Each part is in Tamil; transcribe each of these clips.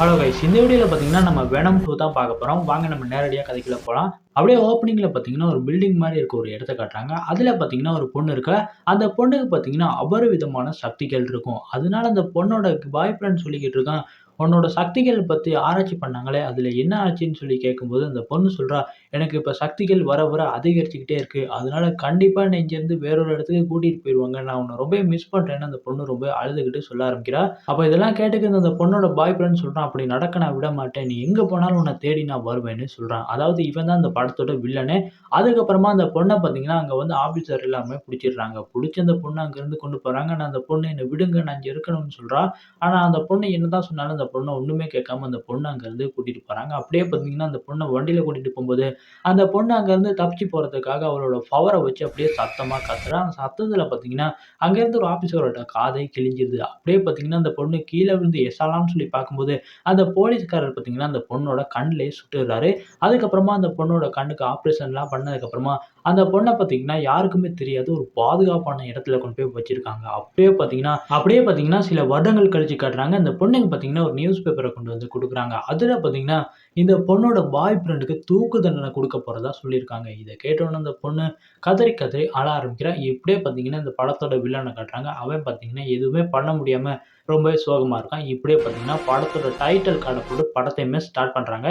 ஹலோ கைஸ் இந்த வீடியோவில் பார்த்தீங்கன்னா நம்ம வெனம் டூ தான் பார்க்க போகிறோம் வாங்க நம்ம நேரடியாக கதைக்குள்ள போகலாம் அப்படியே ஓப்பனிங்கில் பார்த்தீங்கன்னா ஒரு பில்டிங் மாதிரி இருக்க ஒரு இடத்த காட்டுறாங்க. அதில் பார்த்தீங்கன்னா ஒரு பொண்ணு இருக்க? அந்த பொண்ணுக்கு பார்த்தீங்கன்னா அபரிவிதமான சக்திகள் இருக்கும். அதனால அந்த பொண்ணோட பாய் ஃப்ரெண்ட் சொல்லிக்கிட்டு இருக்கான் உன்னோட சக்திகள் பற்றி ஆராய்ச்சி பண்ணாங்களே அதில் என்ன ஆச்சுன்னு சொல்லி கேட்கும்போது அந்த பொண்ணு சொல்கிறா எனக்கு இப்போ சக்திகள் வர வர அதிகரிச்சுக்கிட்டே இருக்குது அதனால் கண்டிப்பாக என்னை இங்கேருந்து வேறொரு இடத்துக்கு கூட்டிகிட்டு போயிடுவாங்க நான் உன்னை ரொம்ப மிஸ் பண்ணுறேன்னு அந்த பொண்ணு ரொம்ப அழுதுகிட்டு சொல்ல ஆரம்பிக்கிறா. அப்போ இதெல்லாம் கேட்டுக்கிறது அந்த பொண்ணோட பாய் ஃப்ரெண்ட் சொல்கிறான் அப்படி நடக்க நான் விட மாட்டேன். நீ எங்கே போனாலும் உன்னை தேடி நான் வருவேன்னு சொல்கிறான் அதாவது இவன் தான் அந்த படத்தோட வில்லனு அதுக்கப்புறமா அந்த பொண்ணை பார்த்தீங்கன்னா அங்கே வந்து ஆஃபீஸர் எல்லாமே பிடிச்சிடுறாங்க. பிடிச்சி அந்த பொண்ணை அங்கேருந்து கொண்டு போகிறாங்க நான் அந்த பொண்ணு என்னை விடுங்க நான் இங்கே இருக்கணும்னு சொல்கிறா ஆனால் அந்த பொண்ணு என்ன தான் சொன்னாலும் அந்த பொண்ணை ஒன்றுமே கேட்காம அந்த பொண்ணை அங்கேருந்து கூட்டிகிட்டு போகிறாங்க அப்படியே பார்த்தீங்கன்னா அந்த பொண்ணை வண்டியில் கூட்டிகிட்டு போகும்போது அந்த பொண்ணு அங்கேருந்து தப்பிச்சு போகிறதுக்காக அவளோட பவரை வச்சு அப்படியே சத்தமாக கத்துறா. அந்த சத்தத்தில் பார்த்தீங்கன்னா அங்கேருந்து ஒரு ஆஃபீஸரோட காதை கிழிஞ்சிருது. அப்படியே பார்த்தீங்கன்னா அந்த பொண்ணு கீழே விழுந்து எசாலாம்னு சொல்லி பார்க்கும்போது அந்த போலீஸ்காரர் பார்த்தீங்கன்னா அந்த பொண்ணோட கண்ணிலே சுட்டுறாரு. அதுக்கப்புறமா அந்த பொண்ணோட கண்ணுக்கு ஆப்ரேஷன்லாம் பண்ணதுக்கப்புறமா அந்த பொண்ணை பார்த்தீங்கன்னா யாருக்குமே தெரியாது. ஒரு பாதுகாப்பான இடத்துல கொண்டு போய் வச்சிருக்காங்க. அப்படியே பார்த்தீங்கன்னா அப்படியே பார்த்தீங்கன்னா சில வருடங்கள் கழிச்சு காட்டுறாங்க. அந்த பொண்ணுக்கு பார்த்தீங்கன்னா ஒரு நியூஸ் பேப்பரை கொண்டு வந்து கொடுக்குறாங்க. அதில் பார்த்தீங்கன்னா இந்த பொண்ணோட பாய் ஃப்ரெண்டுக்கு தூக்கு தண்டனை கொடுக்க போகிறதா சொல்லியிருக்காங்க. இதை கேட்டோன்னே அந்த பொண்ணு கதறி கதறி அழ ஆரம்பிக்கிறா. இப்படியே பார்த்தீங்கன்னா இந்த படத்தோட வில்லனை காட்டுறாங்க. அவன் பார்த்தீங்கன்னா எதுவுமே பண்ண முடியாமல் ரொம்பவே சோகமாக இருக்கான். இப்படியே பார்த்தீங்கன்னா படத்தோட டைட்டில் கார்டை போட்டு படத்தையுமே ஸ்டார்ட் பண்ணுறாங்க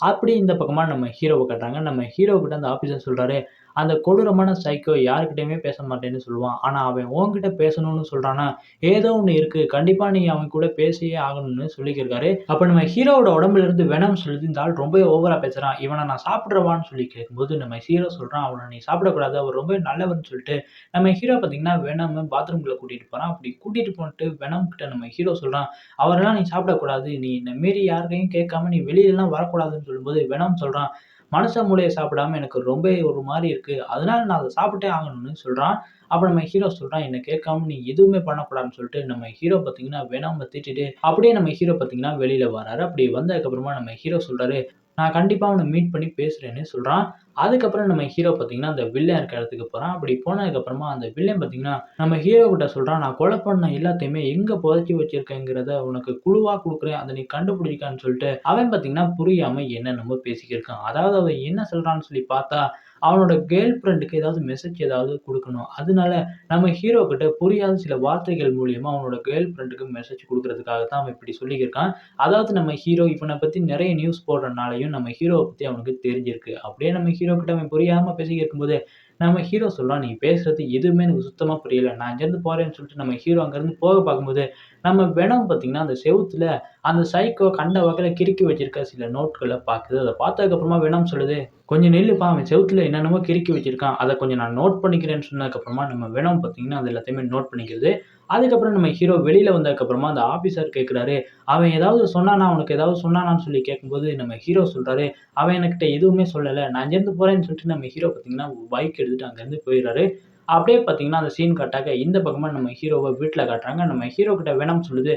அப்படி இந்த பக்கமாக நம்ம ஹீரோவை காட்டுறாங்க. நம்ம ஹீரோ கிட்ட அந்த ஆஃபீஸர் சொல்கிறாரு அந்த கொடூரமான சைக்கோ யாருக்கிட்டையுமே பேச மாட்டேன்னு சொல்லுவான். ஆனால் அவன் உன்கிட்ட பேசணும்னு சொல்கிறானா ஏதோ ஒன்று இருக்குது கண்டிப்பாக நீ அவன் கூட பேசியே ஆகணும்னு சொல்லிக்கிருக்காரு. அப்போ நம்ம ஹீரோவோட உடம்புல இருந்து வேணாம் சொல்லுது இந்த ஆள் ரொம்ப ஓவராக பேசுகிறான் இவனை நான் சாப்பிட்றவான்னு சொல்லி கேட்கும்போது நம்ம ஹீரோ சொல்கிறான் அவனை நீ சாப்பிடக்கூடாது. அவர் ரொம்ப நல்லவன் சொல்லிட்டு நம்ம ஹீரோ பார்த்தீங்கன்னா வேணாம பாத்ரூம்குள்ளே கூட்டிகிட்டு போகிறான் அப்படி கூட்டிகிட்டு போட்டு வேணாம் கிட்ட நம்ம ஹீரோ சொல்கிறான் அவரெல்லாம் நீ சாப்பிடக்கூடாது. நீ இந்த மாரி யாருக்கையும் கேட்காம நீ வெளியிலலாம் வரக்கூடாதுன்னு சொல்லும்போது வேணாம் சொல்கிறான் மனுஷ மூளையை சாப்பிடாம எனக்கு ரொம்ப ஒரு மாதிரி இருக்குது அதனால நான் அதை சாப்பிட்டே ஆகணும்னு சொல்கிறான் அப்போ நம்ம ஹீரோ சொல்கிறான் என்னை கேட்காம நீ எதுவுமே பண்ணக்கூடாதுன்னு சொல்லிட்டு நம்ம ஹீரோ பார்த்தீங்கன்னா வேணாம திட்டிட்டு அப்படியே நம்ம ஹீரோ பார்த்தீங்கன்னா வெளியில் வராரு. அப்படி வந்ததுக்கப்புறமா நம்ம ஹீரோ சொல்கிறாரு நான் கண்டிப்பாக அவனை மீட் பண்ணி பேசுகிறேன்னு சொல்கிறான் அதுக்கப்புறம் நம்ம ஹீரோ பார்த்தீங்கன்னா அந்த வில்லன் இருக்க இடத்துக்கு போகிறான் அப்படி போனதுக்கப்புறமா அந்த வில்லன் பார்த்தீங்கன்னா நம்ம ஹீரோ கிட்ட சொல்கிறான் நான் கொலை பண்ண எல்லாத்தையுமே எங்கே புதைச்சி வச்சிருக்கேங்கிறத உனக்கு குழுவாக கொடுக்குறேன். அதை நீ கண்டுபிடிக்கான்னு சொல்லிட்டு அவன் பார்த்தீங்கன்னா புரியாமல் என்னென்னமோ பேசிக்கிருக்கான் அதாவது அவன் என்ன சொல்கிறான்னு சொல்லி பார்த்தா அவனோட கேர்ள் ஃப்ரெண்டுக்கு ஏதாவது மெசேஜ் ஏதாவது கொடுக்கணும். அதனால நம்ம ஹீரோ கிட்ட புரியாத சில வார்த்தைகள் மூலியமா அவனோட கேர்ள் ஃப்ரெண்டுக்கு மெசேஜ் கொடுக்கறதுக்காக தான் அவன் இப்படி சொல்லியிருக்கான் அதாவது நம்ம ஹீரோ இவனை பற்றி நிறைய நியூஸ் போடுறனாலையும் நம்ம ஹீரோவை பற்றி அவனுக்கு தெரிஞ்சிருக்கு. அப்படியே நம்ம ஹீரோ கிட்ட அவன் புரியாமல் பேசிக்கிட்டு இருக்கும்போது நம்ம ஹீரோ சொல்கிறான் நீ பேசுறது எதுவுமே எனக்கு சுத்தமாக புரியல. நான் இங்கேருந்து போகிறேன்னு சொல்லிட்டு நம்ம ஹீரோ அங்கேருந்து போக பார்க்கும்போது நம்ம வெனம் பார்த்தீங்கன்னா அந்த செவுத்தில் அந்த சைக்கோ கண்ட வகையில் கிறுக்கி வச்சிருக்க சில நோட்களை பார்க்குது. அதை பார்த்ததுக்கப்புறமா வெனம் சொல்லுது கொஞ்சம் நெல்லுப்பா அவன் செவுத்தில் என்னென்னமோ கிறுக்கி வச்சிருக்கான். அதை கொஞ்சம் நான் நோட் பண்ணிக்கிறேன்னு சொன்னதுக்கப்புறமா நம்ம வெனம் பார்த்தீங்கன்னா அது எல்லாத்தையுமே நோட் பண்ணிக்கிறது. அதுக்கப்புறம் நம்ம ஹீரோ வெளியில் வந்ததுக்கப்புறமா அந்த ஆஃபீஸர் கேட்குறாரு அவன் ஏதாவது சொன்னானா அவனுக்கு ஏதாவது சொன்னானான்னு சொல்லி கேட்கும்போது நம்ம ஹீரோ சொல்கிறாரு அவன் என்கிட்ட எதுவுமே சொல்லலை நான் இங்கேருந்து போகிறேன்னு சொல்லிட்டு நம்ம ஹீரோ பார்த்தீங்கன்னா பைக் எடுத்துகிட்டு அங்கேருந்து போயிடுறாரு. அப்படியே பார்த்தீங்கன்னா அந்த சீன் கட்டாக்க இந்த பக்கமாக நம்ம ஹீரோவை வீட்டில் காட்டுறாங்க. நம்ம ஹீரோ கிட்ட வேணாம்னு சொல்லுது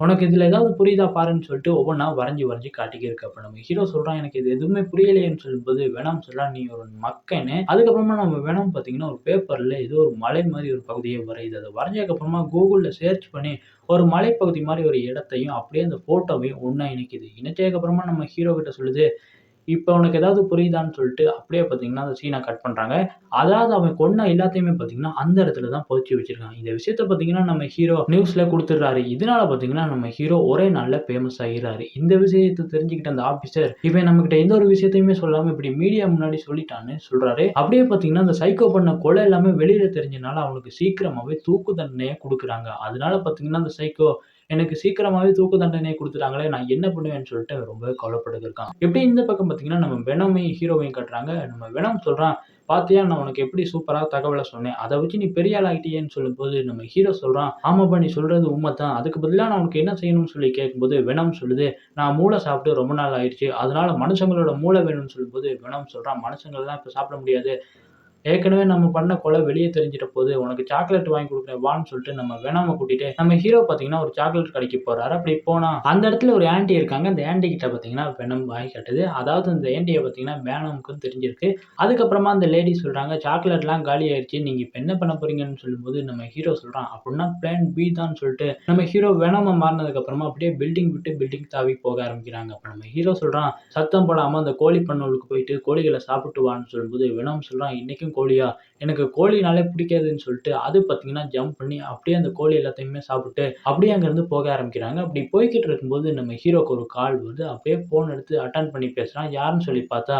உனக்கு இதில் ஏதாவது புரியுதா பாருன்னு சொல்லிட்டு ஒவ்வொன்றா வரைஞ்சி வரைஞ்சி காட்டிக்கிருக்கு அப்போ நம்ம ஹீரோ சொல்கிறான் எனக்கு இது எதுவுமே புரியலையேன்னு சொல்லும்போது வேணாம் சொல்லலாம் நீ ஒரு மக்கன்னு. அதுக்கப்புறமா நம்ம வேணாம் பார்த்தீங்கன்னா ஒரு பேப்பரில் ஏதோ ஒரு மலை மாதிரி ஒரு பகுதியை வரையுது. அதை வரைஞ்சதுக்கப்புறமா கூகுளில் சர்ச் பண்ணி ஒரு மலைப்பகுதி மாதிரி ஒரு இடத்தையும் அப்படியே அந்த ஃபோட்டோவையும் ஒன்றா இணைக்குது. இணைச்சதுக்கப்புறமா நம்ம ஹீரோ கிட்ட சொல்லுது இப்போ உனக்கு ஏதாவது புரியுதான்னு சொல்லிட்டு அப்படியே பார்த்தீங்கன்னா அந்த சீனை கட் பண்ணுறாங்க அதாவது அவன் கொன்ன எல்லாத்தையுமே பார்த்தீங்கன்னா அந்த இடத்துல தான் புதைச்சி வச்சிருக்கான் இந்த விஷயத்த பார்த்தீங்கன்னா நம்ம ஹீரோ நியூஸில் கொடுத்துட்றாரு. இதனால பார்த்தீங்கன்னா நம்ம ஹீரோ ஒரே நாளில் ஃபேமஸ் ஆகிறாரு இந்த விஷயத்தை தெரிஞ்சுக்கிட்ட அந்த ஆஃபீஸர் இவன் நம்மகிட்ட எந்த ஒரு விஷயத்தையுமே சொல்லாமல் இப்படி மீடியா முன்னாடி சொல்லிட்டான்னு சொல்கிறாரு அப்படியே பார்த்தீங்கன்னா அந்த சைக்கோ பண்ண கொலை எல்லாமே வெளியில் தெரிஞ்சனால அவனுக்கு சீக்கிரமாகவே தூக்கு தண்டனையை கொடுக்குறாங்க. அதனால பார்த்தீங்கன்னா அந்த சைக்கோ எனக்கு சீக்கிரமாகவே தூக்கு தண்டனை கொடுத்துட்டாங்களே நான் என்ன பண்ணுவேன்னு சொல்லிட்டு ரொம்ப ரொம்பவே கவலைப்பட்டு இருக்கான். எப்படி இந்த பக்கம் பார்த்தீங்கன்னா நம்ம வெனமையும் ஹீரோவையும் கட்டுறாங்க. நம்ம வெனம் சொல்கிறான் பார்த்தியா நான் உனக்கு எப்படி சூப்பராக தகவலை சொன்னேன்? அதை வச்சு நீ பெரிய ஆள் ஆகிட்டியேன்னு சொல்லும்போது நம்ம ஹீரோ சொல்கிறான் ஆமாப்பா நீ சொல்கிறது உண்மை தான் அதுக்கு பதிலாக நான் உனக்கு என்ன செய்யணும்னு சொல்லி கேட்கும்போது வெனம் சொல்லுது நான் மூளை சாப்பிட்டு ரொம்ப நாள் ஆயிடுச்சு. அதனால மனுஷங்களோட மூளை வேணும்னு சொல்லும்போது வெனம் சொல்கிறான் மனுஷங்கள்லாம் இப்போ சாப்பிட முடியாது. ஏற்கனவே நம்ம பண்ண கொலை வெளியே தெரிஞ்சிட்ட போது உனக்கு சாக்லேட் வாங்கி கொடுக்குறேன் வான்னு சொல்லிட்டு நம்ம வேணாம கூட்டிட்டு நம்ம ஹீரோ பார்த்தீங்கன்னா ஒரு சாக்லேட் கடைக்கு போறாரு. அப்படி போனா அந்த இடத்துல ஒரு ஆன்ட்டி இருக்காங்க. அந்த ஆண்டி கிட்ட பார்த்தீங்கன்னா வெனம் வாங்கி கட்டுது. அதாவது அந்த ஆண்டியை பார்த்தீங்கன்னா வேணாமுக்கும் தெரிஞ்சிருக்கு. அதுக்கப்புறமா அந்த லேடி சொல்றாங்க சாக்லேட்லாம் காலி ஆயிடுச்சு நீங்க இப்போ என்ன பண்ண போறீங்கன்னு சொல்லும்போது நம்ம ஹீரோ சொல்றான் அப்படின்னா பிளான் பி தான் சொல்லிட்டு நம்ம ஹீரோ வேணாம மாறினதுக்கு அப்புறமா அப்படியே பில்டிங் விட்டு பில்டிங் தாவி போக ஆரம்பிக்கிறாங்க. அப்போ நம்ம ஹீரோ சொல்றான் சத்தம் போடாம அந்த கோழி பண்ணவளுக்கு போயிட்டு கோழிகளை சாப்பிட்டு வான்னு சொல்லும்போது வேணாம் சொல்றான் இன்னைக்கும் கோழியா? எனக்கு கோழினாலே பிடிக்காதுன்னு சொல்லிட்டு அது பார்த்தீங்கன்னா ஜம்ப் பண்ணி அப்படியே அந்த கோழி எல்லாத்தையுமே சாப்பிட்டு அப்படியே அங்கேருந்து போக ஆரம்பிக்கிறாங்க. அப்படி போய்கிட்டு இருக்கும்போது நம்ம ஹீரோக்கு ஒரு கால் வருது. அப்படியே ஃபோன் எடுத்து அட்டன் பண்ணி பேசுகிறான் யாருன்னு சொல்லி பார்த்தா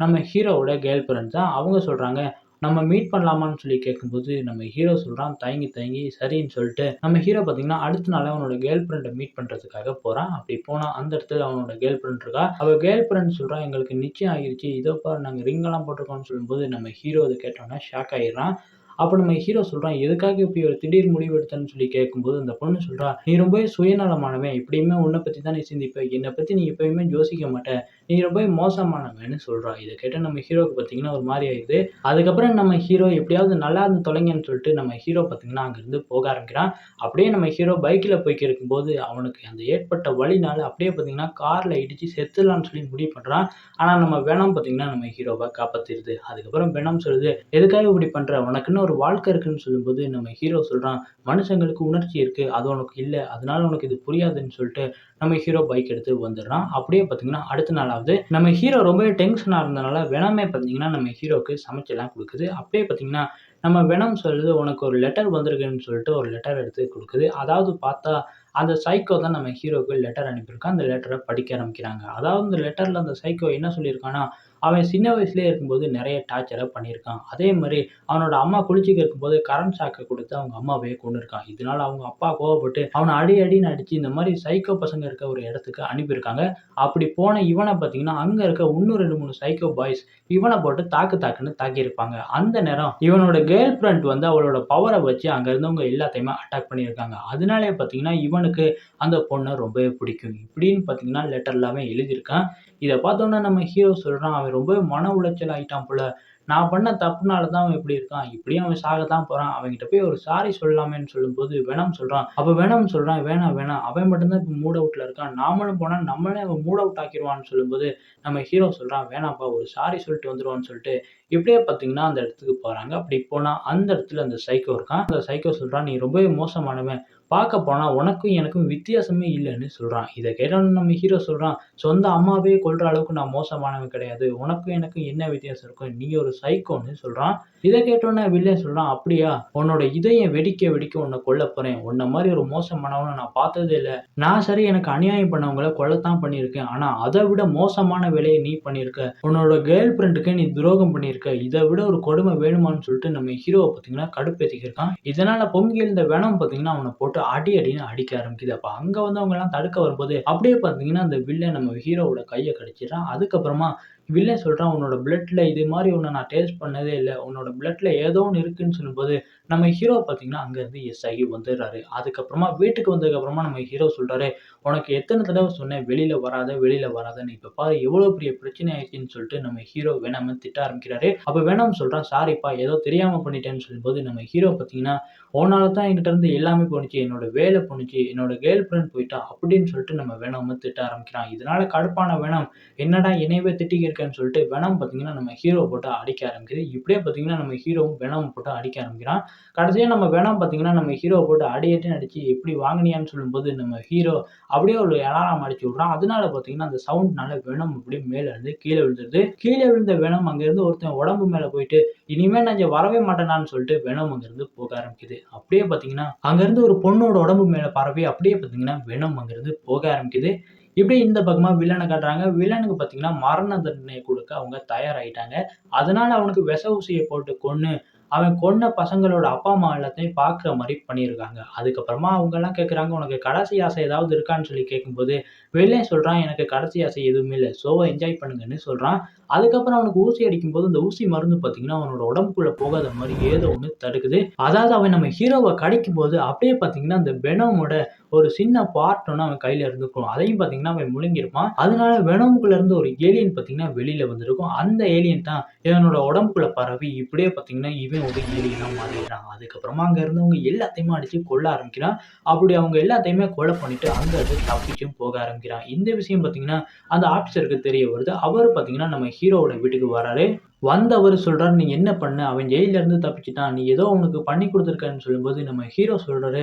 நம்ம ஹீரோவோட கேர்ள் ஃப்ரெண்ட் தான். அவங்க சொல்கிறாங்க நம்ம மீட் பண்ணலாமான்னு சொல்லி கேட்கும்போது நம்ம ஹீரோ சொல்கிறான் தயங்கி தயங்கி சரின்னு சொல்லிட்டு நம்ம ஹீரோ பார்த்தீங்கன்னா அடுத்த நாள் அவனோட கேர்ள் ஃப்ரெண்டை மீட் பண்ணுறதுக்காக போகிறான் அப்படி போனால் அந்த இடத்துல அவனோட கேர்ள் ஃப்ரெண்ட் இருக்கா? அவள் கேர்ள் ஃப்ரெண்ட் சொல்கிறான் எங்களுக்கு நிச்சயம் ஆகிருச்சு. இதோ பாரு நாங்கள் ரிங்கெல்லாம் போட்டிருக்கோம்னு சொல்லும்போது நம்ம ஹீரோ அதை கேட்டோன்னா ஷாக் ஆகிடுறான் அப்போ நம்ம ஹீரோ சொல்கிறான் எதுக்காக இப்படி ஒரு திடீர் முடிவு எடுத்தேன்னு சொல்லி கேட்கும்போது அந்த பொண்ணு சொல்கிறா நீ ரொம்பவே சுயநலமானவன். எப்படியுமே உன்னை பற்றி தான் நீ சிந்திப்ப. என்னை பற்றி நீ எப்பயுமே யோசிக்க மாட்டேன் நீ ரொம்ப மோசமானவன்னு சொல்கிறான் இதை கேட்டால் நம்ம ஹீரோக்கு பார்த்தீங்கன்னா ஒரு மாதிரி ஆயிடுது. அதுக்கப்புறம் நம்ம ஹீரோ எப்படியாவது நல்லா இருந்து தொலைங்கன்னு சொல்லிட்டு நம்ம ஹீரோ பார்த்தீங்கன்னா அங்கேருந்து போக ஆரம்பிக்கிறான். அப்படியே நம்ம ஹீரோ பைக்கில் போய்க்கு இருக்கும்போது அவனுக்கு அந்த ஏற்பட்ட வழினால அப்படியே பார்த்தீங்கன்னா காரில் இடித்து செத்துடலான்னு சொல்லி முடிவு பண்ணுறான் ஆனால் நம்ம வேணாம் பார்த்தீங்கன்னா நம்ம ஹீரோவை காப்பாற்றிடுது அதுக்கப்புறம் வேணாம் சொல்லுது எதுக்காக இப்படி பண்ணுற உனக்குன்னு ஒரு வாழ்க்கை இருக்குன்னு சொல்லும்போது நம்ம ஹீரோ சொல்கிறான் மனுஷங்களுக்கு உணர்ச்சி இருக்குது அது உனக்கு இல்லை அதனால உனக்கு இது புரியாதுன்னு சொல்லிட்டு நம்ம ஹீரோ பைக் எடுத்து வந்துடுறான். அப்படியே பார்த்தீங்கன்னா அடுத்த நாளாவது நம்ம ஹீரோ ரொம்பவே டென்ஷனாக இருந்தனால வெனமே பார்த்தீங்கன்னா நம்ம ஹீரோக்கு சமைச்செல்லாம் கொடுக்குது. அப்படியே பார்த்தீங்கன்னா நம்ம வெனம் சொல்லுது உனக்கு ஒரு லெட்டர் வந்திருக்குன்னு சொல்லிட்டு ஒரு லெட்டர் எடுத்து கொடுக்குது. அதாவது பார்த்தா அந்த சைக்கோ தான் நம்ம ஹீரோக்கு லெட்டர் அனுப்பியிருக்கோம் அந்த லெட்டரை படிக்க ஆரம்பிக்கிறாங்க. அதாவது அந்த லெட்டரில் அந்த சைக்கோ என்ன சொல்லியிருக்கான்னா அவன் சின்ன வயசுலேயே இருக்கும்போது நிறைய டார்ச்சரை பண்ணியிருக்கான். அதே மாதிரி அவனோட அம்மா குளிச்சுக்க இருக்கும்போது கரண்ட் ஷாக்கை கொடுத்து அவங்க அம்மாவே கொண்டுருக்கான் இதனால அவங்க அப்பா கோவப்பட்டு அவனை அடி அடின்னு அடித்து இந்த மாதிரி சைக்கோ பசங்க இருக்க ஒரு இடத்துக்கு அனுப்பியிருக்காங்க. அப்படி போன இவனை பார்த்தீங்கன்னா அங்கே இருக்க இன்னும் ரெண்டு மூணு சைக்கோ பாய்ஸ் இவனை போட்டு தாக்கு தாக்குன்னு தாக்கியிருப்பாங்க. அந்த நேரம் இவனோட கேர்ள் ஃப்ரெண்ட் வந்து அவளோட பவரை வச்சு அங்கே இருந்தவங்க எல்லாத்தையுமே அட்டாக் பண்ணியிருக்காங்க. அதனாலே பார்த்தீங்கன்னா இவனுக்கு அந்த பொண்ணை ரொம்பவே பிடிக்கும். இப்படின்னு பார்த்தீங்கன்னா லெட்டர் எல்லாமே எழுதியிருக்கான். இதை பார்த்தோன்னா நம்ம ஹீரோ சொல்கிறான் அவன் ரொம்பவே மன உளைச்சல் ஆகிட்டான் போல. நான் பண்ண தப்புனால தான் அவன் இப்படி இருக்கான். இப்படியும் அவன் சாகத்தான் போகிறான் அவன்கிட்ட போய் ஒரு சாரி சொல்லலாமேன்னு சொல்லும்போது வேணாம் சொல்கிறான் அப்போ வேணாம் சொல்கிறான் வேணாம் வேணாம். அவன் மட்டும்தான் இப்போ மூட் அவுட்டில் இருக்கான். நாமளும் போனால் நம்மளே அவன் மூட் அவுட் ஆக்கிடுவான்னு சொல்லும்போது நம்ம ஹீரோ சொல்கிறான் வேணாம்ப்பா ஒரு சாரி சொல்லிட்டு வந்துடுவான்னு சொல்லிட்டு இப்படியே பார்த்தீங்கன்னா அந்த இடத்துக்கு போகிறாங்க அப்படி போனால் அந்த இடத்துல அந்த சைக்கோ இருக்கான். அந்த சைக்கோ சொல்கிறான் நீ ரொம்பவே மோசமானவன் பார்க்க போனால் உனக்கும் எனக்கும் வித்தியாசமே இல்லைன்னு சொல்கிறான் இதை கேட்டோன்னு நம்ம ஹீரோ சொல்கிறான் சொந்த அம்மாவே கொள்கிற அளவுக்கு நான் மோசமானவன் கிடையாது. உனக்கும் எனக்கும் என்ன வித்தியாசம் இருக்கும் நீ ஒரு சைக்கோன்னு சொல்கிறான் இதை கேட்டோன்னே வில்லன் சொல்கிறான் அப்படியா? உன்னோட இதயம் வெடிக்க வெடிக்க உன்னை கொல்ல போகிறேன் உன்னை மாதிரி ஒரு மோசமானவனை நான் பார்த்ததே இல்லை. நான் சரி எனக்கு அநியாயம் பண்ணவங்கள கொல்லத்தான் பண்ணியிருக்கேன். ஆனால் அதை விட மோசமான வேலையை நீ பண்ணியிருக்க. உன்னோட கேர்ள் ஃப்ரெண்டுக்கு நீ துரோகம் பண்ணியிருக்க. இதை விட ஒரு கொடுமை வேணுமான்னு சொல்லிட்டு நம்ம ஹீரோவை பார்த்தீங்கன்னா கடுப்பேற்றிக்கிருக்கான் இதனால பொங்கி எழுந்த வேணம் பார்த்தீங்கன்னா அவனை போட்டு அடி அடின்னு அடிக்க ஆரம்பிக்குது. அப்போ அங்கே வந்து அவங்க எல்லாம் தடுக்க வரும்போது அப்படியே பார்த்தீங்கன்னா அந்த வில்லன் நம்ம ஹீரோவோட கையை கடிச்சிடறான். அதுக்கப்புறமா வில்லன் சொல்கிறான் உன்னோட பிளட்ல இது மாதிரி ஒன்று நான் டேஸ்ட் பண்ணதே இல்லை. உன்னோட பிளட்டில் ஏதோ ஒன்று இருக்குன்னு சொல்லும்போது நம்ம ஹீரோ பார்த்தீங்கன்னா அங்கேருந்து எஸ் ஆகி வந்துடுறாரு. அதுக்கப்புறமா வீட்டுக்கு வந்ததுக்கப்புறமா நம்ம ஹீரோ சொல்கிறாரு உனக்கு எத்தனை தடவை சொன்னேன் வெளியில் வராத வெளியில் வராதன்னு. இப்போ பாரு எவ்வளோ பெரிய பிரச்சனை ஆயிடுச்சுன்னு சொல்லிட்டு நம்ம ஹீரோ வேணாமல் திட்ட ஆரம்பிக்கிறாரு. அப்போ வேணாம் சொல்கிறான் சாரிப்பா ஏதோ தெரியாமல் பண்ணிட்டேன்னு சொல்லும்போது நம்ம ஹீரோ பார்த்தீங்கன்னா உன்னால தான் என்கிட்ட இருந்து எல்லாமே போணுச்சு. என்னோட வேலை போணுச்சு. என்னோட கேர்ள் ஃப்ரெண்ட் போயிட்டா அப்படின்னு சொல்லிட்டு நம்ம வேணாம திட்ட ஆரம்பிக்கிறான். இதனால கடுப்பான வேணாம். என்னடா என்னையவே திட்டிக்க இருக்கேன்னு சொல்லிட்டு வேணாம் பார்த்தீங்கன்னா நம்ம ஹீரோ போட்டு அடிக்க ஆரம்பிக்குது. இப்படியே பார்த்தீங்கன்னா நம்ம ஹீரோவும் வேணாம் போட்டு அடிக்க ஆரம்பிக்கிறான். கடைசியாக நம்ம வேணாம் பார்த்தீங்கன்னா நம்ம ஹீரோ போட்டு அடி அடித்து எப்படி வாங்கினியான்னு சொல்லும்போது நம்ம ஹீரோ அப்படியே ஒரு அலாரம் அடிச்சு விட்றான். அதனால பார்த்தீங்கன்னா அந்த சவுண்ட்னால வேணம் அப்படியே மேலே இருந்து கீழே விழுந்துருது. கீழே விழுந்த வேணம் அங்கேருந்து ஒருத்தன் உடம்பு மேலே போயிட்டு இனிமேல் நான் வரவே மாட்டேனான்னு சொல்லிட்டு வேணம் அங்கேருந்து போக ஆரம்பிக்குது. அப்படியே பார்த்தீங்கன்னா அங்கேருந்து ஒரு பொண்ணோட உடம்பு மேலே பரவி அப்படியே பார்த்தீங்கன்னா வேணம் அங்கேருந்து போக ஆரம்பிக்குது. இப்படி இந்த பக்கமாக வில்லனை காட்டுறாங்க. வில்லனுக்கு பார்த்தீங்கன்னா மரண தண்டனை கொடுக்க அவங்க தயாராகிட்டாங்க அதனால அவனுக்கு விஷ ஊசியை போட்டு கொன்று அவன் கொன்ன பசங்களோட அப்பா அம்மா எல்லாத்தையும் பார்க்குற மாதிரி பண்ணியிருக்காங்க. அதுக்கப்புறமா அவங்கெல்லாம் கேட்குறாங்க உனக்கு கடைசி ஆசை ஏதாவது இருக்கான்னு சொல்லி கேட்கும்போது வெளியே சொல்கிறான் எனக்கு கடைசி ஆசை எதுவுமே இல்லை. ஷோவை என்ஜாய் பண்ணுங்கன்னு சொல்கிறான் அதுக்கப்புறம் அவனுக்கு ஊசி அடிக்கும்போது அந்த ஊசி மருந்து பார்த்தீங்கன்னா அவனோட உடம்புக்குள்ளே போகாத மாதிரி ஏதோ ஒன்று தடுக்குது. அதாவது அவன் நம்ம ஹீரோவை கடிக்கும் போது அப்படியே பார்த்தீங்கன்னா அந்த பெனோமோட ஒரு சின்ன பார்ட் ஒன்று அவன் கையில் இருந்திருக்கும். அதையும் பார்த்தீங்கன்னா, அவன் முழுங்கியிருப்பான். அதனால வெனமுக்குள்ள இருந்து ஒரு ஏலியன் பார்த்தீங்கன்னா, வெளியில் வந்திருக்கும். அந்த ஏலியன் தான் இவனோட உடம்புக்குள்ள பரவி இப்படியே பார்த்தீங்கன்னா, இவன் ஒரு ஏலியனாக மாறிடுறான். அதுக்கப்புறமா அங்கே இருந்தவங்க எல்லாத்தையுமே அடித்து கொள்ள ஆரம்பிக்கிறான். அப்படி அவங்க எல்லாத்தையுமே கொலை பண்ணிட்டு அங்க இருந்து தப்பிச்சும் போக ஆரம்பிக்கிறான். இந்த விஷயம் பார்த்தீங்கன்னா, அந்த ஆஃபீஸருக்கு தெரிய வருது. அவர் பார்த்தீங்கன்னா, நம்ம ஹீரோவோட வீட்டுக்கு வராரு. வந்தவர் சொல்கிறார் "நீ என்ன பண்ண? அவன் ஜெயிலேருந்து இருந்து தப்பிச்சுட்டான். நீ ஏதோ அவனுக்கு பண்ணி கொடுத்துருக்கன்னு சொல்லும்போது, நம்ம ஹீரோ சொல்கிறாரு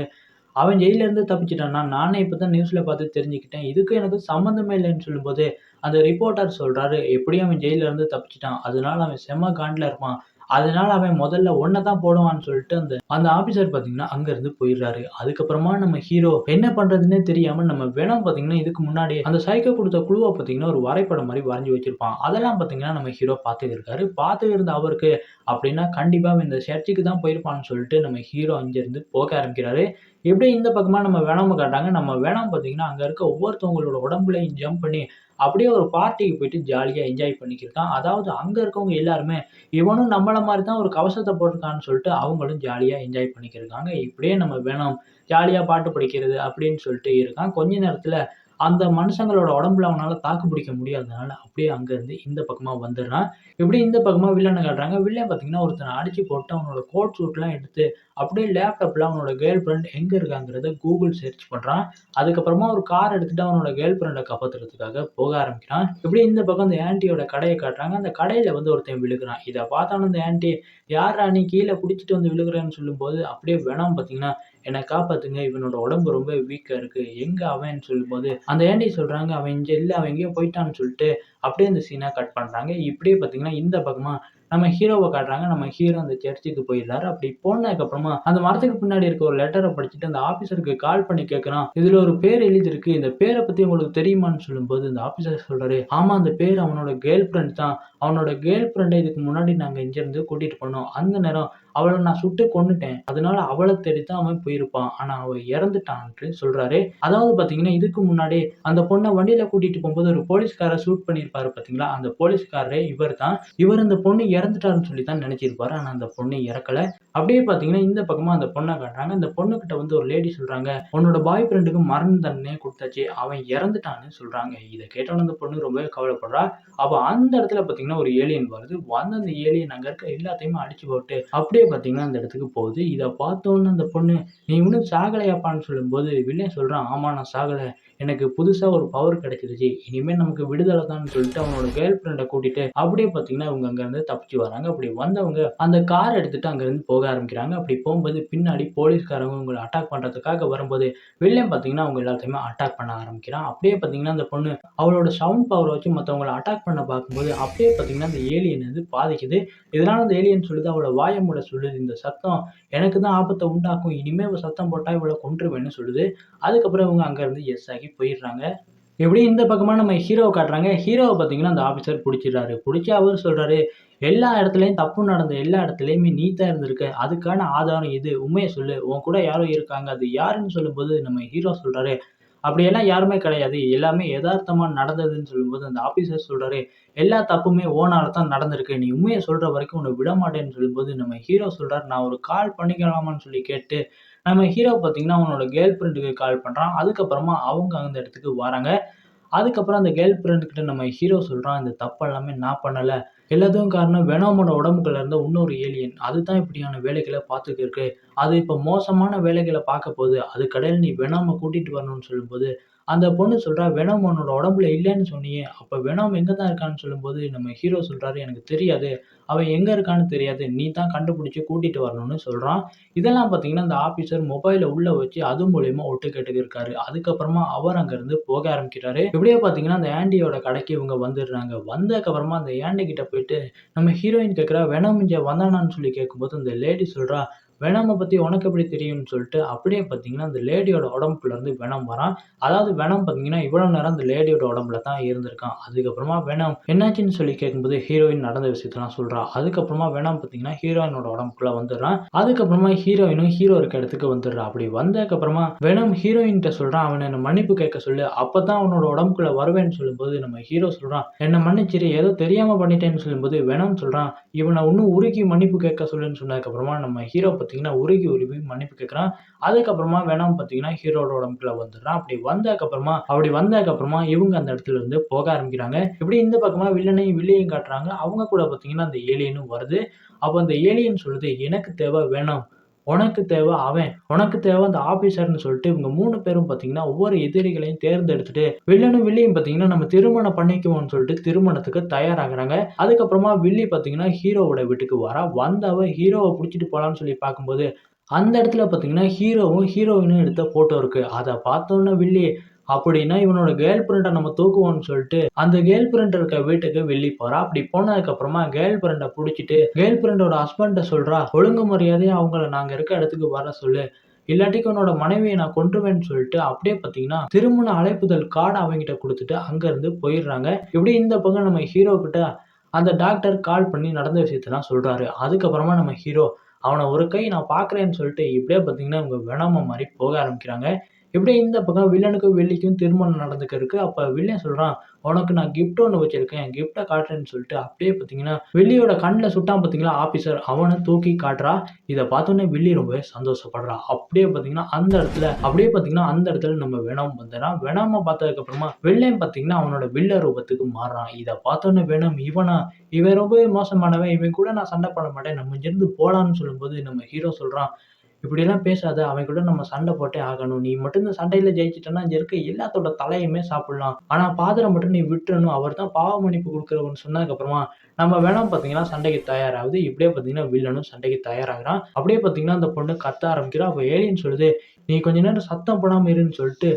"அவன் ஜெயிலேருந்து தப்பிச்சிட்டான்னா நானே இப்போ தான் நியூஸில் பார்த்து தெரிஞ்சுக்கிட்டேன். இதுக்கு எனக்கு சம்மந்தமே இல்லைன்னு சொல்லும்போது, அந்த ரிப்போர்ட்டர் சொல்கிறாரு "எப்படியும் அவன் ஜெயிலேருந்து தப்பிச்சிட்டான் அதனால அவன் செம்ம காண்டில் இருப்பான். அதனால அவன் முதல்ல ஒன்றை தான் போடுவான்னு" சொல்லிட்டு அந்த அந்த ஆஃபீஸர் பார்த்தீங்கன்னா, அங்கேருந்து போயிடுறாரு. அதுக்கப்புறமா நம்ம ஹீரோ என்ன பண்ணுறதுன்னே தெரியாமல் நம்ம வேணாம் பார்த்தீங்கன்னா, இதுக்கு முன்னாடி அந்த சைக்கோ கொடுத்த குழுவை பார்த்தீங்கன்னா, ஒரு வரைபடம் மாதிரி வரைஞ்சி வச்சிருப்பான். அதெல்லாம் பார்த்தீங்கன்னா, நம்ம ஹீரோ பார்த்துட்டு இருக்காரு. பார்த்து இருந்த அவருக்கு, அப்படின்னா கண்டிப்பாக அவன் இந்த சர்ச்சுக்கு தான் போயிருப்பான்னு சொல்லிட்டு நம்ம ஹீரோ அங்கேருந்து போக ஆரம்பிக்கிறாரு. எப்படி இந்த பக்கமாக நம்ம வெனம காட்டாங்க நம்ம வேணாம் பார்த்தீங்கன்னா, அங்கே இருக்க ஒவ்வொருத்தவங்களோட உடம்புலையும் ஜம்ப் பண்ணி, அப்படியே ஒரு பார்ட்டிக்கு போயிட்டு ஜாலியாக என்ஜாய் பண்ணிக்கிருக்கான். அதாவது அங்கே இருக்கவங்க எல்லாருமே, இவனும் நம்மளை மாதிரி தான் ஒரு கவசத்தை போட்டிருக்கான்னு சொல்லிட்டு அவங்களும் ஜாலியாக என்ஜாய் பண்ணிக்கிருக்காங்க. இப்படியே நம்ம வேணாம் ஜாலியாக பாட்டு படிக்கிறது அப்படின்னு சொல்லிட்டு இருக்கான். கொஞ்ச நேரத்தில் அந்த மனுஷங்களோட உடம்புல அவனால் தாக்கு பிடிக்க முடியாததுனால அப்படியே அங்கேருந்து இந்த பக்கமாக வந்துடுறான். இப்படி இந்த பக்கமாக வில்லனை காட்டுறாங்க. வில்லன் பார்த்தீங்கன்னா, ஒருத்தனை அடிச்சு போட்டு அவனோட கோட் சூட்லாம் எடுத்து, அப்படியே லேப்டாப்பில் அவனோட கேர்ள் ஃப்ரெண்ட் எங்கே இருக்காங்கிறத கூகுள் சர்ச் பண்ணுறான் அதுக்கப்புறமா ஒரு கார் எடுத்துகிட்டு அவனோட கேர்ள் ஃப்ரெண்டை காப்பாத்துறதுக்காக போக ஆரம்பிக்கிறான். இப்படியே இந்த பக்கம் அந்த ஆன்ட்டியோட கடையை காட்டுறாங்க. அந்த கடையில் வந்து ஒருத்தன் விழுகிறான் இதை பார்த்தான அந்த ஆன்ட்டி யார் நீ கீழே பிடிச்சிட்டு வந்து விழுகிறேன்னு சொல்லும்போது, அப்படியே வேணாம் பார்த்தீங்கன்னா, என்னை காப்பாத்துங்க. இவனோட உடம்பு ரொம்ப வீக்கா இருக்கு. எங்க அவன்னு" சொல்லும்போது, அந்த ஏண்டி சொல்றாங்க, "அவன் இங்கே இல்லை அவன் எங்கேயோ போயிட்டான்னு" சொல்லிட்டு, அப்படியே அந்த சீன கட் பண்றாங்க. இப்படியே பார்த்தீங்கன்னா, இந்த பக்கமா நம்ம ஹீரோவை காட்டுறாங்க. நம்ம ஹீரோ அந்த சர்ச்சுக்கு போயிடுறாரு. அப்படி போனதுக்கப்புறமா, அந்த மரத்துக்கு பின்னாடி இருக்க ஒரு லெட்டரை படிச்சுட்டு அந்த ஆஃபீஸருக்கு கால் பண்ணி கேட்குறான். இதில் ஒரு பேர் எழுதியிருக்கு. இந்த பேரை பற்றி உங்களுக்கு தெரியுமான்னு" சொல்லும்போது, இந்த ஆஃபீஸர் சொல்கிறாரு ஆமாம் அந்த பேர் அவனோட கேர்ள் ஃப்ரெண்ட் தான். அவனோட கேர்ள் ஃப்ரெண்டை இதுக்கு முன்னாடி நாங்கள் இங்கேருந்து கூட்டிகிட்டு போனோம். அந்த நேரம் அவளை நான் சுட்டு கொன்னுட்டேன். அதனால அவளை தேடி தான் அவன் போயிருப்பான். ஆனால் அவள் இறந்துட்டான்ட்டு" சொல்கிறாரு அதாவது பார்த்தீங்கன்னா, இதுக்கு முன்னாடி அந்த பொண்ணை வண்டியில் கூட்டிகிட்டு போகும்போது ஒரு போலீஸ்காரை ஷூட் பண்ணியிருப்பாரு பார்த்தீங்களா? அந்த போலீஸ்காரரே இவர் தான். இவர் அந்த பொண்ணு இறந்துட்டான்னு சொல்லி தான் நெனச்சிருப்பாரு. ஆனால் அந்த பொண்ணு இறக்கல. அப்படியே பார்த்தீங்கன்னா, இந்த பக்கமாக அந்த பொண்ணை காட்டுறாங்க. அந்த பொண்ணுக்கிட்ட வந்து ஒரு லேடி சொல்கிறாங்க "உன்னோட பாய் ஃப்ரெண்டுக்கு மரண தண்டனைய கொடுத்தாச்சு அவன் இறந்துட்டான்னு" சொல்கிறாங்க இதை கேட்டவுடனே அந்த பொண்ணு ரொம்பவே கவலைப்படுறா. அப்போ அந்த இடத்துல பார்த்தீங்கன்னா, ஒரு ஏலியன் வருது. வந்து அந்த ஏலியன் அங்கே இருக்க எல்லாத்தையுமே அடிச்சு போட்டு, அப்படியே பார்த்தீங்கன்னா, அந்த இடத்துக்கு போகுது. இதை பார்த்தோன்னு அந்த பொண்ணு, "நீ இன்னும் சாகலையாப்பான்னு" சொல்லும்போது, வில்லே சொல்கிறான் "ஆமா நான் சாகலை எனக்கு புதுசாக ஒரு பவர் கிடைச்சிருச்சு. இனிமேல் நமக்கு விடுதலை தான்னு" சொல்லிட்டு அவனோட கேர்ள் ஃப்ரெண்டை கூட்டிட்டு, அப்படியே பார்த்தீங்கன்னா, இவங்க அங்கேருந்து தப்பிச்சு வராங்க. அப்படி வந்தவங்க அந்த கார் எடுத்துட்டு அங்கேருந்து போக ஆரம்பிக்கிறாங்க. அப்படி போகும்போது பின்னாடி போலீஸ்காரங்க உங்களை அட்டாக் பண்ணுறதுக்காக வரும்போது, வில்லன் பார்த்தீங்கன்னா, அவங்க எல்லாத்தையுமே அட்டாக் பண்ண ஆரம்பிக்கிறான். அப்படியே பார்த்தீங்கன்னா, அந்த பொண்ணு அவளோட சவுண்ட் பவரை வச்சு மற்றவங்களை அட்டாக் பண்ண பார்க்கும்போது, அப்படியே பார்த்தீங்கன்னா, அந்த ஏலியன் வந்து பாதிக்குது. இதனால் அந்த ஏலியன் சொல்லுது, அவளோட வாய சொல்லுது. "இந்த சத்தம் எனக்கு தான் ஆபத்தை உண்டாக்கும். இனிமே சத்தம் போட்டால் இவ்வளோ கொன்றுவேன்னு" சொல்லுது. அதுக்கப்புறம் இவங்க அங்கேருந்து எஸ் ஆகி போயிடுறாங்க. எப்படி இந்த பக்கமாக நம்ம ஹீரோவை காட்டுறாங்க. ஹீரோவை பார்த்தீங்கன்னா, அந்த ஆஃபீஸர் பிடிச்சிடுறாரு பிடிச்சி அவர் சொல்கிறாரு "எல்லா இடத்துலையும் தப்பு நடந்த எல்லா இடத்துலையுமே நீ தான் இருந்திருக்க. அதுக்கான ஆதாரம் இது உண்மையை சொல்லு. உன் கூட யாரோ இருக்காங்க. அது யாருன்னு" சொல்லும்போது, நம்ம ஹீரோ சொல்கிறாரு "அப்படியெல்லாம் யாருமே கிடையாது. எல்லாமே யதார்த்தமாக நடந்ததுன்னு" சொல்லும்போது, அந்த ஆஃபீஸர் சொல்கிறாரு "எல்லா தப்புமே உன்னால தான் நடந்திருக்கு. நீ உண்மையை சொல்கிற வரைக்கும் உன்னை விட மாட்டேன்னு சொல்லும்போது, நம்ம ஹீரோ சொல்கிறார் "நான் ஒரு கால் பண்ணிக்கலாமான்னு" சொல்லி கேட்டு, நம்ம ஹீரோ பார்த்தீங்கன்னா, அவனோட கேர்ள் ஃப்ரெண்டுக்கு கால் பண்ணுறான் அதுக்கப்புறமா அவங்க அந்த இடத்துக்கு வராங்க. அதுக்கப்புறம் அந்த கேர்ள் ஃப்ரெண்டுக்கிட்ட நம்ம ஹீரோ சொல்கிறான் "இந்த தப்பு எல்லாமே நான் பண்ணலை எல்லாத்துக்கும் காரணம் வேணாமோட உடம்புக்குள்ள இருந்த இன்னொரு ஏலியன். அதுதான் இப்படியான வேலைகளை பார்த்துட்டு இருக்கு. அது இப்போ மோசமான வேலைகளை பார்க்க போகுது. அது கடையில் நீ வெனம கூட்டிகிட்டு வரணும்னு" சொல்லும்போது, அந்த பொண்ணு சொல்கிறா "வெனம் உன்னோட உடம்புல இல்லைன்னு சொன்னியே. அப்போ வெனம் எங்கே தான் இருக்கான்னு" சொல்லும்போது, நம்ம ஹீரோ சொல்கிறாரு "எனக்கு தெரியாது. அவன் எங்கே இருக்கான்னு தெரியாது. நீ தான் கண்டுபிடிச்சி கூட்டிகிட்டு வரணும்னு" சொல்கிறான் இதெல்லாம் பார்த்தீங்கன்னா, அந்த ஆஃபீஸர் மொபைலை உள்ளே வச்சு அது மூலயமா ஒட்டு இருக்காரு. அதுக்கப்புறமா அவர் அங்கேருந்து போக ஆரம்பிக்கிறாரு. இப்படியே பார்த்தீங்கன்னா, அந்த ஆன்டியோட கடைக்கு இவங்க வந்துடுறாங்க. வந்ததுக்கப்புறமா அந்த ஆண்டி கிட்ட போயிட்டு நம்ம ஹீரோயின் கேட்குறா "வெனம் இங்கே வந்தானான்னு" சொல்லி கேட்கும்போது, அந்த லேடி சொல்கிறா வெனமை பற்றி உனக்கு எப்படி தெரியும்னு" சொல்லிட்டு, அப்படியே பார்த்தீங்கன்னா, அந்த லேடியோட உடம்புக்குள்ள வெனம் வரான். அதாவது வெனம் பார்த்தீங்கன்னா, இவ்வளோ நேரம் அந்த லேடியோட உடம்புல தான் இருந்திருக்கான். அதுக்கப்புறமா வெனம் என்னாச்சுன்னு சொல்லி கேட்கும்போது, ஹீரோயின் நடந்த விஷயத்தெல்லாம் சொல்கிறா அதுக்கப்புறமா வெனம் பார்த்தீங்கன்னா, ஹீரோயினோட உடம்புக்குள்ளே வந்துடுறான். அதுக்கப்புறமா ஹீரோயினும் ஹீரோ இருக்க இடத்துக்கு வந்துடுறா. அப்படி வந்ததுக்கப்புறமா வெனம் ஹீரோயின்கிட்ட சொல்கிறான் அவனை என்ன மன்னிப்பு கேட்க சொல்லு. அப்போ தான் அவனோட உடம்புக்குள்ளே வருவேன்னு" சொல்லும்போது, நம்ம ஹீரோ சொல்கிறான் என்னை மன்னிச்சிரு. ஏதோ தெரியாமல் பண்ணிட்டேன்னு" சொல்லும்போது, வெனம் சொல்கிறான் இவனை இன்னும் உருக்கி மன்னிப்பு கேட்க சொல்லுன்னு" சொன்னதுக்கப்புறமா, நம்ம ஹீரோ பற்றி பார்த்தீங்கன்னா உருகி உருவி மன்னிப்பு கேட்குறான். அதுக்கப்புறமா வேணாம் பார்த்தீங்கன்னா ஹீரோட உடம்புக்குள்ள வந்துடுறான். அப்படி வந்ததுக்கப்புறமா அப்படி வந்ததுக்கப்புறமா இவங்க அந்த இடத்துல இருந்து போக ஆரம்பிக்கிறாங்க. இப்படி இந்த பக்கமாக வில்லனையும் வில்லையும் காட்டுறாங்க. அவங்க கூட பார்த்தீங்கன்னா அந்த ஏலியனும் வருது. அப்போ அந்த ஏலியன் சொல்லுது எனக்கு தேவை வேணும். உனக்கு தேவை அவன் உனக்கு தேவை அந்த ஆபீசர்னு சொல்லிட்டு இவங்க மூணு பேரும் பார்த்தீங்கன்னா ஒவ்வொரு எதிரிகளையும் தேர்ந்தெடுத்துட்டு வில்லனும் வில்லியும் பார்த்தீங்கன்னா நம்ம திருமணம் பண்ணிக்குவோம்னு சொல்லிட்டு திருமணத்துக்கு தயாராகிறாங்க. அதுக்கப்புறமா வில்லி பார்த்தீங்கன்னா ஹீரோவோட வீட்டுக்கு வரா. வந்தவ ஹீரோவை பிடிச்சிட்டு போகலான்னு சொல்லி பார்க்கும்போது அந்த இடத்துல பார்த்தீங்கன்னா ஹீரோவும் ஹீரோயினும் எடுத்த ஃபோட்டோ இருக்குது அதை பார்த்தோன்னே வில்லி அப்படின்னா இவனோட கேர்ள் ஃப்ரெண்டை நம்ம தூக்குவோம்னு சொல்லிட்டு அந்த கேர்ள் ஃப்ரெண்ட் இருக்க வீட்டுக்கு வெள்ளி போறா. அப்படி போனதுக்கு அப்புறமா கேர்ள் ஃப்ரெண்டை பிடிச்சிட்டு கேர்ள் ஃப்ரெண்டோட ஹஸ்பண்ட சொல்றா ஒழுங்கு மரியாதையை அவங்கள நாங்க இருக்க இடத்துக்கு வர சொல்லு. இல்லாட்டிக்கு உன்னோட மனைவியை நான் கொன்றுவேன்னு சொல்லிட்டு அப்படியே பார்த்தீங்கன்னா திருமண அழைப்புதல் கார்டு அவங்ககிட்ட கொடுத்துட்டு அங்கேருந்து போயிடுறாங்க. இப்படி இந்த பக்கம் நம்ம ஹீரோ கிட்ட அந்த டாக்டர் கால் பண்ணி நடந்த விஷயத்தெல்லாம் சொல்றாரு. அதுக்கப்புறமா நம்ம ஹீரோ அவனை ஒரு கை நான் பார்க்குறேன்னு சொல்லிட்டு இப்படியே பார்த்தீங்கன்னா இவங்க வெனம மாதிரி போக ஆரம்பிக்கிறாங்க. இப்படியே இந்த பக்கம் வில்லனுக்கும் வெள்ளிக்கும் திருமணம் நடந்துக்க இருக்கு அப்போ வில்லன் சொல்கிறான் உனக்கு நான் கிஃப்ட் ஒன்று வச்சிருக்கேன். கிஃப்ட்டை காட்டுறேன்னு சொல்லிட்டு அப்படியே பார்த்தீங்கன்னா வெள்ளியோட கண்ணில் சுட்டான் பார்த்தீங்களா ஆஃபீஸர் அவனை தூக்கி காட்டுறா. இதை பார்த்தோன்னே வெள்ளி ரொம்பவே சந்தோஷப்படுறா. அப்படியே பார்த்தீங்கன்னா அந்த இடத்துல அப்படியே பார்த்தீங்கன்னா அந்த இடத்துல நம்ம வெனம் வந்துடுறான். வெனாம பார்த்ததுக்கப்புறமா வெள்ளையும் பார்த்தீங்கன்னா அவனோட வில்ல ரூபத்துக்கு மாறுறான். இதை பார்த்தோன்னே வெனம் இவனா இவன் ரொம்பவே மோசமானவன். இவன் கூட நான் சண்டை போட மாட்டேன். நம்ம இருந்து போலான்னு சொல்லும்போது நம்ம ஹீரோ சொல்கிறான் இப்படியெல்லாம் பேசாத அவன் கூட நம்ம சண்டை போட்டே ஆகணும். நீ மட்டும் இந்த சண்டையில் ஜெயிச்சிட்டனா இங்க இருக்க எல்லாத்தோட தலையுமே சாப்பிடலாம். ஆனால் பாதரை மட்டும் நீ விட்டுறணும். அவர் தான் பாவ மன்னிப்பு கொடுக்குறவன்னு நம்ம வேணாம் பார்த்தீங்கன்னா சண்டைக்கு தயாராகுது. இப்படியே பார்த்தீங்கன்னா வில்லனும் சண்டைக்கு தயாராகிறான். அப்படியே பார்த்தீங்கன்னா அந்த பொண்ணு கத்த ஆரம்பிக்கிறா. அப்போ ஏலியன் சொல்லுது நீ கொஞ்ச நேரம் சத்தம் போடாமல் இருன்னு சொல்லிட்டு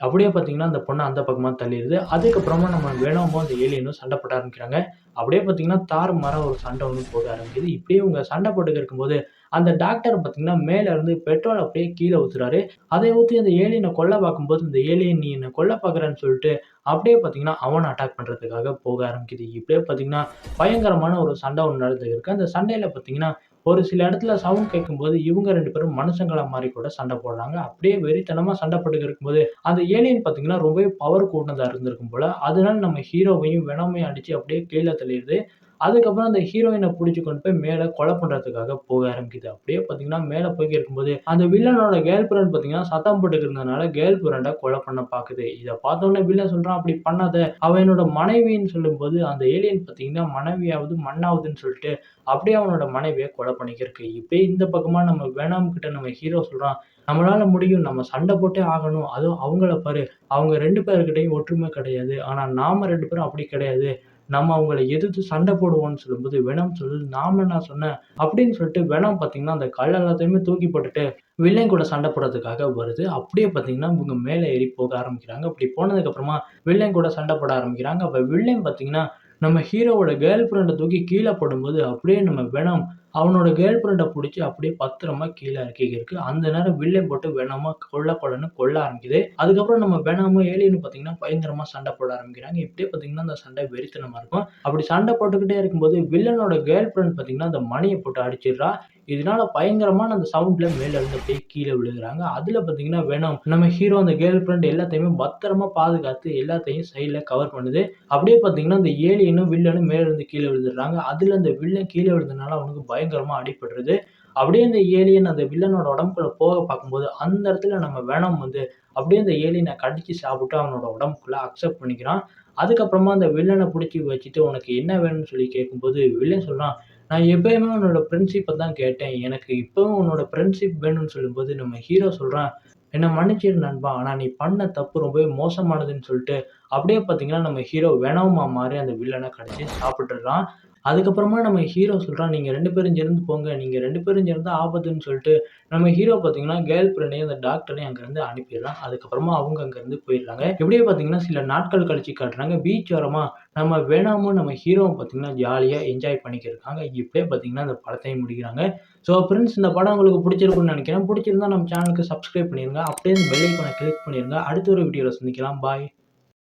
அப்படியே பார்த்தீங்கன்னா அந்த பொண்ணை அந்த பக்கமாக தள்ளிடுது. அதுக்கப்புறமா நம்ம வேணாமோ அந்த ஏலியனும் சண்டை போட ஆரம்பிக்கிறாங்க. அப்படியே பார்த்தீங்கன்னா தார் மரம் ஒரு சண்டை ஒன்று போட ஆரம்பிக்குது. இப்படியே இவங்க சண்டை போட்டுக்க இருக்கும்போது அந்த டாக்டர் பார்த்தீங்கன்னா மேலே இருந்து பெட்ரோல் அப்படியே கீழே ஊற்றுறாரு அதை ஊற்றி அந்த ஏலியனை கொல்ல பார்க்கும்போது இந்த ஏலியன் நீ என்னை கொல்ல பார்க்குறேன்னு சொல்லிட்டு அப்படியே பார்த்தீங்கன்னா அவனை அட்டாக் பண்ணுறதுக்காக போக ஆரம்பிக்குது. இப்படியே பார்த்தீங்கன்னா பயங்கரமான ஒரு சண்டை ஒன்று நடந்துருக்கு. இருக்குது அந்த சண்டையில் பார்த்தீங்கன்னா ஒரு சில இடத்துல சவுண்ட் கேட்கும்போது இவங்க ரெண்டு பேரும் மனுஷங்களா மாதிரி கூட சண்டை போடுறாங்க. அப்படியே வெறித்தனமாக சண்டை போட்டு இருக்கும்போது அந்த ஏலியன் பார்த்தீங்கன்னா ரொம்பவே பவர் கூட்டினதாக இருந்திருக்கும் போல் அதனால நம்ம ஹீரோவையும் வெனமையும் அடித்து அப்படியே கீழே தள்ளிடுது. அதுக்கப்புறம் அந்த ஹீரோயினை பிடிச்சி கொண்டு போய் மேலே கொலை பண்ணுறதுக்காக போக ஆரம்பிக்குது. அப்படியே பார்த்தீங்கன்னா மேலே போய் இருக்கும்போது அந்த வில்லனோட கேர்ள் ஃப்ரெண்ட் பார்த்தீங்கன்னா சத்தம் போட்டுக்கு இருந்ததுனால கேர்ள் ஃப்ரெண்டை கொலை பண்ண பார்க்குது இதை பார்த்தோன்னே வில்லன் சொல்கிறான் அப்படி பண்ணாத. அவன் என்னோட மனைவின்னு சொல்லும்போது அந்த ஏலியன் பார்த்தீங்கன்னா மனைவியாவது மண்ணாவதுன்னு சொல்லிட்டு அப்படியே அவனோட மனைவியை கொலை பண்ணிக்கிருக்கு. இப்போ இந்த பக்கமாக நம்ம வேணாம் கிட்ட நம்ம ஹீரோ சொல்கிறான் நம்மளால முடியும். நம்ம சண்டை போட்டே ஆகணும். அதுவும் அவங்கள பாரு. அவங்க ரெண்டு பேர்கிட்டையும் ஒற்றுமை கிடையாது. ஆனால் நாம ரெண்டு பேரும் அப்படி கிடையாது. நம்ம அவங்கள எதிர்த்து சண்டை போடுவோம்னு சொல்லும்போது வெனம் சொல்லு நாம என்ன சொன்னேன் அப்படின்னு சொல்லிட்டு வெனம் பார்த்தீங்கன்னா அந்த கல் எல்லாத்தையுமே தூக்கி போட்டுட்டு வில்லன் கூட சண்டை போடுறதுக்காக வருது. அப்படியே பார்த்தீங்கன்னா இவங்க மேலே ஏறி போக ஆரம்பிக்கிறாங்க. அப்படி போனதுக்கப்புறமா வில்லன் கூட சண்டை போட ஆரம்பிக்கிறாங்க. அப்போ வில்லன் பார்த்தீங்கன்னா நம்ம ஹீரோவோட கேர்ள் ஃப்ரெண்டை தூக்கி கீழே போடும்போது அப்படியே நம்ம வெனம் அவனோட கேர்ள் ஃப்ரெண்டை பிடிச்சி அப்படியே பத்திரமா கீழே இறக்கிருக்கு அந்த நேரம் வில்லன் போட்டு வேணாமா கொல்ல கொல்ல ஆரம்பிக்குது. அதுக்கப்புறம் நம்ம வேணாமா ஏலியன்னு பார்த்தீங்கன்னா பயங்கரமா சண்டை போட ஆரம்பிக்கிறாங்க. இப்படியே பார்த்தீங்கன்னா அந்த சண்டை வெறித்தனமா இருக்கும். அப்படி சண்டை போட்டுக்கிட்டே இருக்கும்போது வில்லனோட கேர்ள் ஃப்ரெண்ட் பார்த்தீங்கன்னா அந்த மணியை போட்டு அடிச்சிடுறா. இதனால பயங்கரமான அந்த சவுண்ட்ல மேல இருந்து அப்படியே கீழே விழுகிறாங்க. அதுல பாத்தீங்கன்னா வேணும். நம்ம ஹீரோ அந்த கேர்ள் ஃப்ரெண்ட் எல்லாத்தையுமே பத்திரமா பாதுகாத்து எல்லாத்தையும் சைட்ல கவர் பண்ணுது. அப்படியே பாத்தீங்கன்னா அந்த ஏலியனும் வில்லனும் மேல இருந்து கீழே விழுந்துடுறாங்க. அதுல அந்த வில்லன் கீழே விழுந்ததுனால அவனுக்கு பயங்கரமா அடிபடுறது அப்படியே அந்த ஏலியன் அந்த வில்லனோட உடம்புக்குள்ள போக பார்க்கும்போது அந்த இடத்துல நம்ம வேணாம் வந்து அப்படியே அந்த ஏலியனை கடிச்சு சாப்பிட்டு அவனோட உடம்புக்குள்ள அக்செப்ட் பண்ணிக்கிறான். அதுக்கப்புறமா அந்த வில்லனை பிடிச்சி வச்சுட்டு உனக்கு என்ன வேணும்னு சொல்லி கேட்கும்போது வில்லன் சொல்கிறான் நான் எப்பயுமே உன்னோட ஃப்ரெண்ட்ஷிப்பை தான் கேட்டேன். எனக்கு இப்போவும் உன்னோட ஃப்ரெண்ட்ஷிப் வேணும்னு சொல்லும்போது நம்ம ஹீரோ சொல்கிறான் என்னை மன்னிச்சிரு நண்பா ஆனால் நீ பண்ண தப்பு ரொம்பவே மோசமானதுன்னு சொல்லிட்டு அப்படியே பார்த்தீங்கன்னா நம்ம ஹீரோ வேணாமா மாதிரி அந்த வில்லனை கடிச்சு சாப்பிட்டுறான். அதுக்கப்புறமா நம்ம ஹீரோ சொல்கிறான் நீங்கள் ரெண்டு பேரும் சேர்ந்து போங்க நீங்கள் ரெண்டு பேரும் சேர்ந்து ஆபத்துன்னு சொல்லிட்டு நம்ம ஹீரோ பார்த்தீங்கன்னா கேர்ள் ஃப்ரெண்டையும் அந்த டாக்டரையும் அங்கேருந்து அனுப்பிடுறான். அதுக்கப்புறமா அவங்க அங்கேருந்து போயிடுறாங்க. எப்படியே பார்த்தீங்கன்னா சில நாட்கள் கழிச்சு காட்டுறாங்க. பீச் ஓரமாக நம்ம வேணாமும் நம்ம ஹீரோவும் பார்த்தீங்கன்னா ஜாலியாக என்ஜாய் பண்ணிக்கிருக்காங்க இப்படியே பார்த்தீங்கன்னா அந்த படத்தையும் முடிக்கிறாங்க. ஸோ ஃப்ரெண்ட்ஸ் இந்த படம் உங்களுக்கு பிடிச்சிருக்குன்னு நினைக்கிறேன். பிடிச்சிருந்தா நம்ம சேனலுக்கு சப்ஸ்கிரைப் பண்ணிடுங்க அப்படியே இந்த பெல் ஐக்கானை கிளிக் பண்ணிடுங்க அடுத்த ஒரு வீடியோவில் சந்திக்கலாம். பாய்